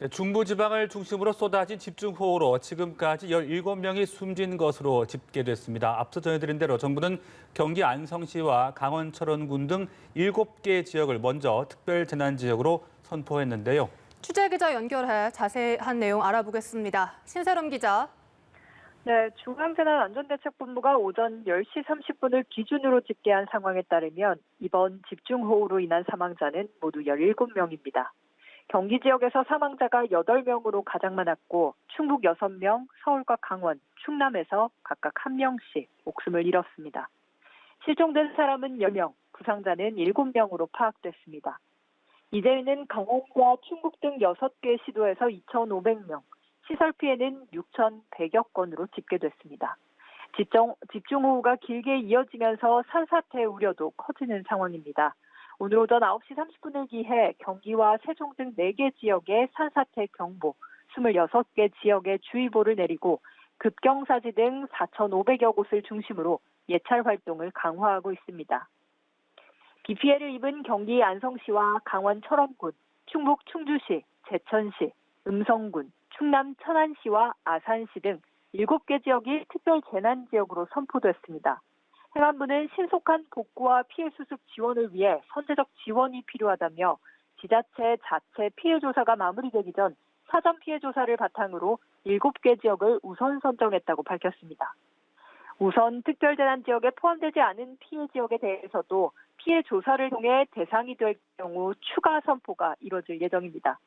네, 중부지방을 중심으로 쏟아진 집중호우로 지금까지 17명이 숨진 것으로 집계됐습니다. 앞서 전해드린 대로 정부는 경기 안성시와 강원 철원군 등 7개 지역을 먼저 특별재난지역으로 선포했는데요. 취재 기자 연결해 자세한 내용 알아보겠습니다. 신세롬 기자. 네, 중앙재난안전대책본부가 오전 10시 30분을 기준으로 집계한 상황에 따르면 이번 집중호우로 인한 사망자는 모두 17명입니다. 경기 지역에서 사망자가 8명으로 가장 많았고 충북 6명, 서울과 강원, 충남에서 각각 1명씩 목숨을 잃었습니다. 실종된 사람은 10명, 부상자는 7명으로 파악됐습니다. 이재민은 강원과 충북 등 6개 시도에서 2,500명, 시설 피해는 6,100여 건으로 집계됐습니다. 집중, 집중호우가 길게 이어지면서 산사태 우려도 커지는 상황입니다. 오늘 오전 9시 30분을 기해 경기와 세종 등 4개 지역에 산사태 경보, 26개 지역에 주의보를 내리고 급경사지 등 4,500여 곳을 중심으로 예찰 활동을 강화하고 있습니다. 비 피해를 입은 경기 안성시와 강원 철원군, 충북 충주시, 제천시, 음성군, 충남 천안시와 아산시 등 7개 지역이 특별 재난 지역으로 선포됐습니다. 행안부는 신속한 복구와 피해 수습 지원을 위해 선제적 지원이 필요하다며 지자체 자체 피해 조사가 마무리되기 전 사전 피해 조사를 바탕으로 7개 지역을 우선 선정했다고 밝혔습니다. 우선 특별재난 지역에 포함되지 않은 피해 지역에 대해서도 피해 조사를 통해 대상이 될 경우 추가 선포가 이뤄질 예정입니다.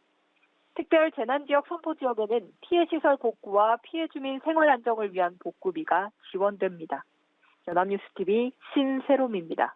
특별 재난 지역 선포 지역에는 피해 시설 복구와 피해 주민 생활 안정을 위한 복구비가 지원됩니다. 연합뉴스 TV 신세롬입니다.